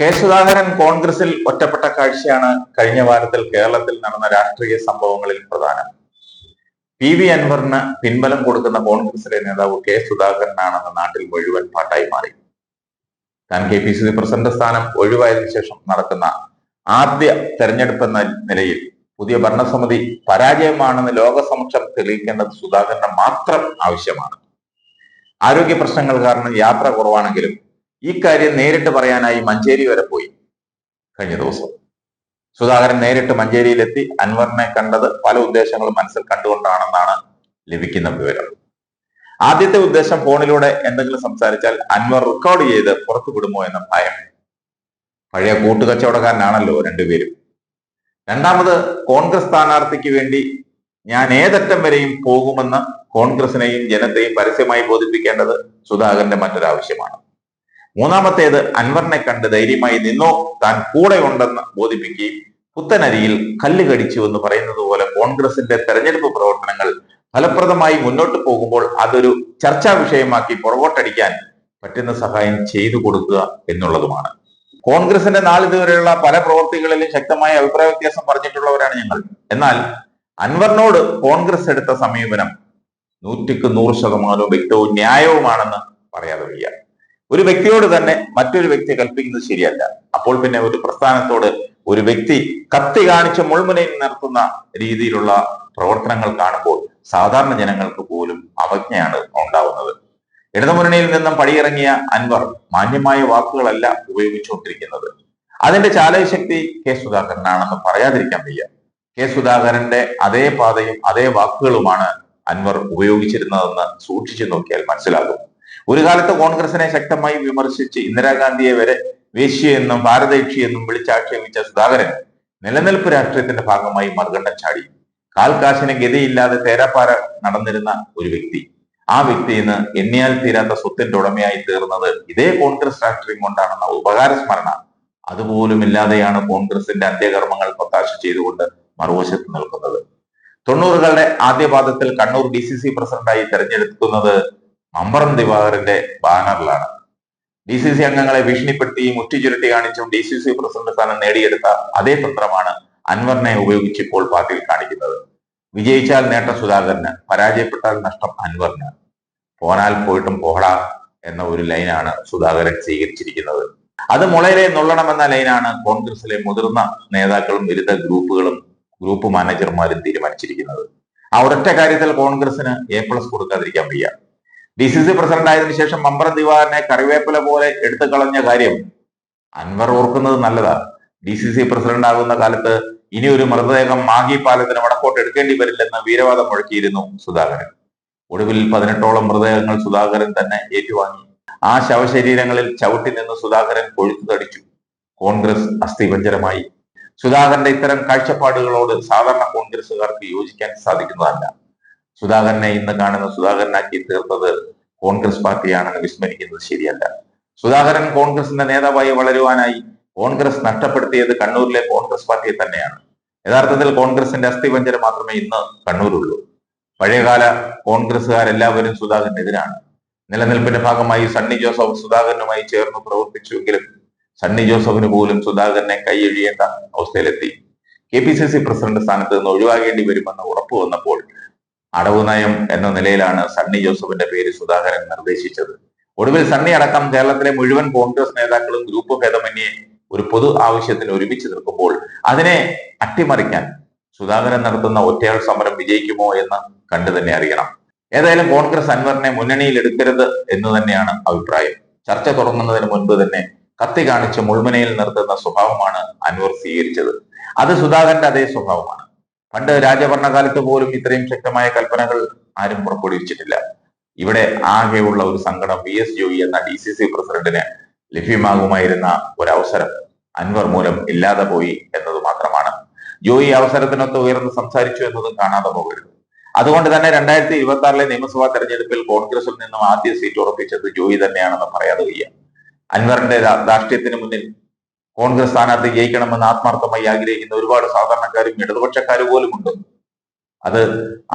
K Sudhakaran കോൺഗ്രസിൽ ഒറ്റപ്പെട്ട കാഴ്ചയാണ് കഴിഞ്ഞ വാരത്തിൽ കേരളത്തിൽ നടന്ന രാഷ്ട്രീയ സംഭവങ്ങളിൽ പ്രധാനം. പി വി അൻവറിന് പിൻബലം കൊടുക്കുന്ന കോൺഗ്രസിലെ നേതാവ് കെ സുധാകരനാണെന്ന് നാട്ടിൽ മുഴുവൻ പാട്ടായി മാറി. താൻ K P C C president സ്ഥാനം ഒഴിവായതിനു ശേഷം നടക്കുന്ന ആദ്യ തെരഞ്ഞെടുപ്പ് എന്ന നിലയിൽ പുതിയ ഭരണസമിതി പരാജയമാണെന്ന് ലോകസമക്ഷം തെളിയിക്കേണ്ടത് സുധാകരന് മാത്രം ആവശ്യമാണ്. ആരോഗ്യ പ്രശ്നങ്ങൾ കാരണം യാത്ര കുറവാണെങ്കിലും ഈ കാര്യം നേരിട്ട് പറയാനായി മഞ്ചേരി വരെ പോയി കഴിഞ്ഞ ദിവസം. സുധാകരൻ നേരിട്ട് മഞ്ചേരിയിലെത്തി അൻവറിനെ കണ്ടത് പല ഉദ്ദേശങ്ങളും മനസ്സിൽ കണ്ടുകൊണ്ടാണെന്നാണ് ലഭിക്കുന്ന വിവരം. ആദ്യത്തെ ഉദ്ദേശം ഫോണിലൂടെ എന്തെങ്കിലും സംസാരിച്ചാൽ അൻവർ റെക്കോർഡ് ചെയ്ത് പുറത്തു വിടുമോ എന്ന ഭയം. പഴയ കൂട്ടുകച്ചവടക്കാരനാണല്ലോ രണ്ടുപേരും. രണ്ടാമത് കോൺഗ്രസ് സ്ഥാനാർത്ഥിക്ക് വേണ്ടി ഞാൻ ഏതറ്റം വരെയും പോകുമെന്ന് കോൺഗ്രസിനെയും ജനത്തെയും പരസ്യമായി ബോധിപ്പിക്കേണ്ടത് സുധാകരന്റെ മറ്റൊരാവശ്യമാണ്. മൂന്നാമത്തേത് അൻവറിനെ കണ്ട് ധൈര്യമായി നിന്നോ. താൻ കൂടെ ഉണ്ടെന്ന് ബോധിപ്പിക്കുകയും പുത്തനരിയിൽ കല്ല് കടിച്ചു എന്ന് പറയുന്നത് പോലെ കോൺഗ്രസിന്റെ തെരഞ്ഞെടുപ്പ് പ്രവർത്തനങ്ങൾ ഫലപ്രദമായി മുന്നോട്ട് പോകുമ്പോൾ അതൊരു ചർച്ചാ വിഷയമാക്കി പുറകോട്ടടിക്കാൻ പറ്റുന്ന സഹായം ചെയ്തു കൊടുക്കുക എന്നുള്ളതുമാണ്. കോൺഗ്രസിന്റെ നാളിതുവരെയുള്ള പല പ്രവൃത്തികളിലും ശക്തമായ അഭിപ്രായ വ്യത്യാസം പറഞ്ഞിട്ടുള്ളവരാണ് ഞങ്ങൾ. എന്നാൽ അൻവറിനോട് കോൺഗ്രസ് എടുത്ത സമീപനം നൂറ്റിക്ക് നൂറ് ശതമാനവും വ്യക്തവും ന്യായവുമാണെന്ന് പറയാതെ വയ്യ. ഒരു വ്യക്തിയോട് തന്നെ മറ്റൊരു വ്യക്തി കൽപ്പിക്കുന്നത് ശരിയല്ല. അപ്പോൾ പിന്നെ ഒരു പ്രസ്ഥാനത്തോട് ഒരു വ്യക്തി കത്തി കാണിച്ച മുൾമുനയിൽ നിർത്തുന്ന രീതിയിലുള്ള പ്രവർത്തനങ്ങൾ കാണുമ്പോൾ സാധാരണ ജനങ്ങൾക്ക് പോലും അവജ്ഞയാണ് ഉണ്ടാവുന്നത്. ഇടതുമുന്നണിയിൽ നിന്നും പടിയിറങ്ങിയ അൻവർ മാന്യമായ വാക്കുകളല്ല ഉപയോഗിച്ചുകൊണ്ടിരിക്കുന്നത്. അതിന്റെ ചാലകശക്തി കെ സുധാകരനാണെന്ന് പറയാതിരിക്കാൻ വയ്യ. കെ സുധാകരന്റെ അതേ പാതയും അതേ വാക്കുകളുമാണ് അൻവർ ഉപയോഗിച്ചിരുന്നതെന്ന് സൂക്ഷിച്ചു നോക്കിയാൽ മനസ്സിലാകും. ഒരു കാലത്ത് കോൺഗ്രസിനെ ശക്തമായി വിമർശിച്ച് ഇന്ദിരാഗാന്ധിയെ വരെ വേശ്യയെന്നും ഭാരതേക്ഷിയെന്നും വിളിച്ചാക്ഷേപിച്ച സുധാകരൻ നിലനിൽപ്പ് രാഷ്ട്രീയത്തിന്റെ ഭാഗമായി മറുകണ്ഠം ചാടി. കാൽക്കാശിന് ഗതിയില്ലാതെ തേരാപ്പാര നടന്നിരുന്ന ഒരു വ്യക്തി. ആ വ്യക്തി ഇന്ന് എണ്ണിയാൽ തീരാത്ത സ്വത്തിന്റെ ഉടമയായി തീർന്നത് ഇതേ കോൺഗ്രസ് രാഷ്ട്രീയം കൊണ്ടാണെന്ന ഉപകാര സ്മരണ അതുപോലും ഇല്ലാതെയാണ് കോൺഗ്രസിന്റെ അന്ത്യകർമ്മങ്ങൾ പ്രത്യാശ ചെയ്തുകൊണ്ട് മറുവശത്ത് നിൽക്കുന്നത്. തൊണ്ണൂറുകളുടെ ആദ്യപാദത്തിൽ കണ്ണൂർ ഡി സി സി പ്രസിഡന്റായി തെരഞ്ഞെടുക്കുന്നത് മമ്പറം ദിവാകരന്റെ ബാനറിലാണ്. ഡി സി സി അംഗങ്ങളെ ഭീഷണിപ്പെടുത്തിയും മുറ്റിചുരുട്ടി കാണിച്ചും ഡി സി സി പ്രസിഡന്റ് സ്ഥാനം നേടിയെടുത്ത അതേ പത്രമാണ് അൻവറിനെ ഉപയോഗിച്ച് ഇപ്പോൾ പാർട്ടിയിൽ കാണിക്കുന്നത്. വിജയിച്ചാൽ നേട്ടം സുധാകരന് പരാജയപ്പെട്ടാൽ നഷ്ടം അൻവറിന്. പോനാൽ പോയിട്ടും പോടാ എന്ന ഒരു ലൈനാണ് സുധാകരൻ സ്വീകരിച്ചിരിക്കുന്നത്. അത് മുളയിലെ നുള്ളണമെന്ന ലൈനാണ് കോൺഗ്രസിലെ മുതിർന്ന നേതാക്കളും വിരുദ്ധ ഗ്രൂപ്പുകളും ഗ്രൂപ്പ് മാനേജർമാരും തീരുമാനിച്ചിരിക്കുന്നത്. ആ ഒരൊറ്റ കാര്യത്തിൽ കോൺഗ്രസിന് എ പ്ലസ് കൊടുക്കാതിരിക്കാൻ വയ്യ. ഡി സി സി പ്രസിഡന്റ് ആയതിനു ശേഷം മമ്പറ ദിവാറിനെ കറിവേപ്പില പോലെ എടുത്തു കളഞ്ഞ കാര്യം അൻവർ ഓർക്കുന്നത് നല്ലതാണ് ഡി സി സി പ്രസിഡന്റ് ആകുന്ന കാലത്ത് ഇനി ഒരു മൃതദേഹം മാഹി പാലത്തിന് വടക്കോട്ട് എടുക്കേണ്ടി വരില്ലെന്ന് വീരവാദം മുഴക്കിയിരുന്നു സുധാകരൻ. ഒടുവിൽ പതിനെട്ടോളം മൃതദേഹങ്ങൾ സുധാകരൻ തന്നെ ഏറ്റുവാങ്ങി. ആ ശവശരീരങ്ങളിൽ ചവിട്ടി നിന്ന് സുധാകരൻ കൊഴുത്തു തടിച്ചു കോൺഗ്രസ് അസ്ഥിപഞ്ചരമായി. സുധാകരന്റെ ഇത്തരം കാഴ്ചപ്പാടുകളോട് സാധാരണ കോൺഗ്രസുകാർക്ക് യോജിക്കാൻ സാധിക്കുന്നതല്ല. സുധാകരനെ ഇന്ന് കാണുന്ന സുധാകരനാക്കി തീർത്തത് കോൺഗ്രസ് പാർട്ടിയാണെന്ന് വിസ്മരിക്കുന്നത് ശരിയല്ല. സുധാകരൻ കോൺഗ്രസിന്റെ നേതാവായി വളരുവാനായി കോൺഗ്രസ് നഷ്ടപ്പെടുത്തിയത് കണ്ണൂരിലെ കോൺഗ്രസ് പാർട്ടിയെ തന്നെയാണ്. യഥാർത്ഥത്തിൽ കോൺഗ്രസിന്റെ അസ്ഥിപഞ്ചരം മാത്രമേ ഇന്ന് കണ്ണൂരുള്ളൂ. പഴയകാല കോൺഗ്രസുകാരെല്ലാവരും സുധാകരനെതിരാണ്. നിലനിൽപ്പിന്റെ ഭാഗമായി സണ്ണി ജോസഫ് സുധാകരനുമായി ചേർന്ന് പ്രവർത്തിച്ചുവെങ്കിലും സണ്ണി ജോസഫിന് പോലും സുധാകരനെ കൈയൊഴിയേണ്ട അവസ്ഥയിലെത്തി. K P C C president സ്ഥാനത്ത് നിന്ന് ഒഴിവാകേണ്ടി വരുമെന്ന് ഉറപ്പ് വന്നപ്പോൾ അടവ് നയം എന്ന നിലയിലാണ് സണ്ണി ജോസഫിന്റെ പേര് സുധാകരൻ നിർദ്ദേശിച്ചത്. ഒടുവിൽ സണ്ണി അടക്കം കേരളത്തിലെ മുഴുവൻ കോൺഗ്രസ് നേതാക്കളും ഗ്രൂപ്പ് ഭേദമന്യേ ഒരു പൊതു ആവശ്യത്തിന് ഒരുമിച്ച് നിൽക്കുമ്പോൾ അതിനെ അട്ടിമറിക്കാൻ സുധാകരൻ നടത്തുന്ന ഒറ്റയാൾ സമരം വിജയിക്കുമോ എന്ന് കണ്ടു തന്നെ അറിയണം. ഏതായാലും കോൺഗ്രസ് അൻവറിനെ മുന്നണിയിൽ എടുക്കരുത് എന്ന് തന്നെയാണ് അഭിപ്രായം. ചർച്ച തുടങ്ങുന്നതിന് മുൻപ് തന്നെ കത്തി കാണിച്ച് മുൾമുനയിൽ നിർത്തുന്ന സ്വഭാവമാണ് അൻവർ സ്വീകരിച്ചത്. അത് സുധാകരന്റെ അതേ സ്വഭാവമാണ്. പണ്ട് രാജഭരണകാലത്ത് പോലും ഇത്രയും ശക്തമായ കൽപ്പനകൾ ആരും പുറപ്പെടുവിച്ചിട്ടില്ല. ഇവിടെ ആകെയുള്ള ഒരു സങ്കടം വി എസ് ജോയി എന്ന ഡി സി സി പ്രസിഡന്റിന് ലഭ്യമാകുമായിരുന്ന ഒരവസരം അൻവർ മൂലം ഇല്ലാതെ പോയി എന്നത് മാത്രമാണ്. ജോയി അവസരത്തിനൊത്ത് ഉയർന്ന് സംസാരിച്ചു എന്നതും കാണാതെ പോകരുത്. അതുകൊണ്ട് തന്നെ രണ്ടായിരത്തി ഇരുപത്തി ആറിലെ നിയമസഭാ തെരഞ്ഞെടുപ്പിൽ കോൺഗ്രസിൽ നിന്നും ആദ്യ സീറ്റ് ഉറപ്പിച്ചത് ജോയി തന്നെയാണെന്ന് പറയാതെ വയ്യ. അൻവറിന്റെ രാഷ്ട്രീയത്തിന് മുന്നിൽ കോൺഗ്രസ് സ്ഥാനാർത്ഥി ജയിക്കണമെന്ന് ആത്മാർത്ഥമായി ആഗ്രഹിക്കുന്ന ഒരുപാട് സാധാരണക്കാരും ഇടതുപക്ഷക്കാരും പോലും ഉണ്ട്. അത്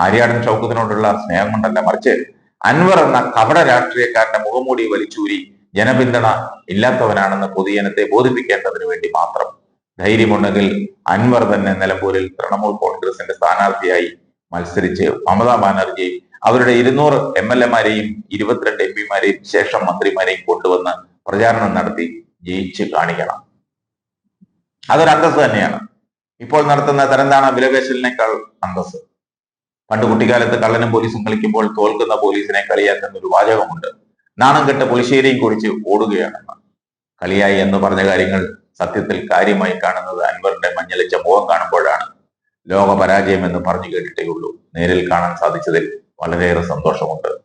ആര്യാടൻ ഷൗക്കത്തിനോടുള്ള സ്നേഹം കൊണ്ടല്ല മറിച്ച് അൻവർ എന്ന കപട രാഷ്ട്രീയക്കാരന്റെ മുഖംമൂടി വലിച്ചൂരി ജനപിന്തുണ ഇല്ലാത്തവനാണെന്ന് പൊതുജനത്തെ ബോധിപ്പിക്കേണ്ടതിന് വേണ്ടി മാത്രം ധൈര്യമുണ്ടെങ്കിൽ അൻവർ തന്നെ നിലമ്പൂരിൽ തൃണമൂൽ കോൺഗ്രസിന്റെ സ്ഥാനാർത്ഥിയായി മത്സരിച്ച് മമതാ ബാനർജി അവരുടെ ഇരുന്നൂറ് എം എൽ എമാരെയും ഇരുപത്തിരണ്ട് എം പിമാരെയും ശേഷം മന്ത്രിമാരെയും കൊണ്ടുവന്ന് പ്രചാരണം നടത്തി ജയിച്ച് കാണിക്കണം. അതൊരു അന്തസ് തന്നെയാണ്. ഇപ്പോൾ നടത്തുന്ന തരംതാണ വിലപേശലിനേക്കാൾ അന്തസ് പണ്ട് കുട്ടിക്കാലത്ത് കള്ളനും പോലീസും കളിക്കുമ്പോൾ തോൽക്കുന്ന പോലീസിനെ കളിയാക്കുന്ന ഒരു വാചകമുണ്ട്. നാണം കെട്ട പുളിശ്ശേരിയും കുറിച്ച് ഓടുകയാണെന്ന് കളിയായി എന്ന് പറഞ്ഞ കാര്യങ്ങൾ സത്യത്തിൽ കാര്യമായി കാണുന്നത് അൻവറിന്റെ മഞ്ഞളിച്ച മുഖം കാണുമ്പോഴാണ്. ലോക പരാജയം എന്ന് പറഞ്ഞു കേട്ടിട്ടേ ഉള്ളൂ. നേരിൽ കാണാൻ സാധിച്ചതിൽ വളരെയേറെ സന്തോഷമുണ്ട്.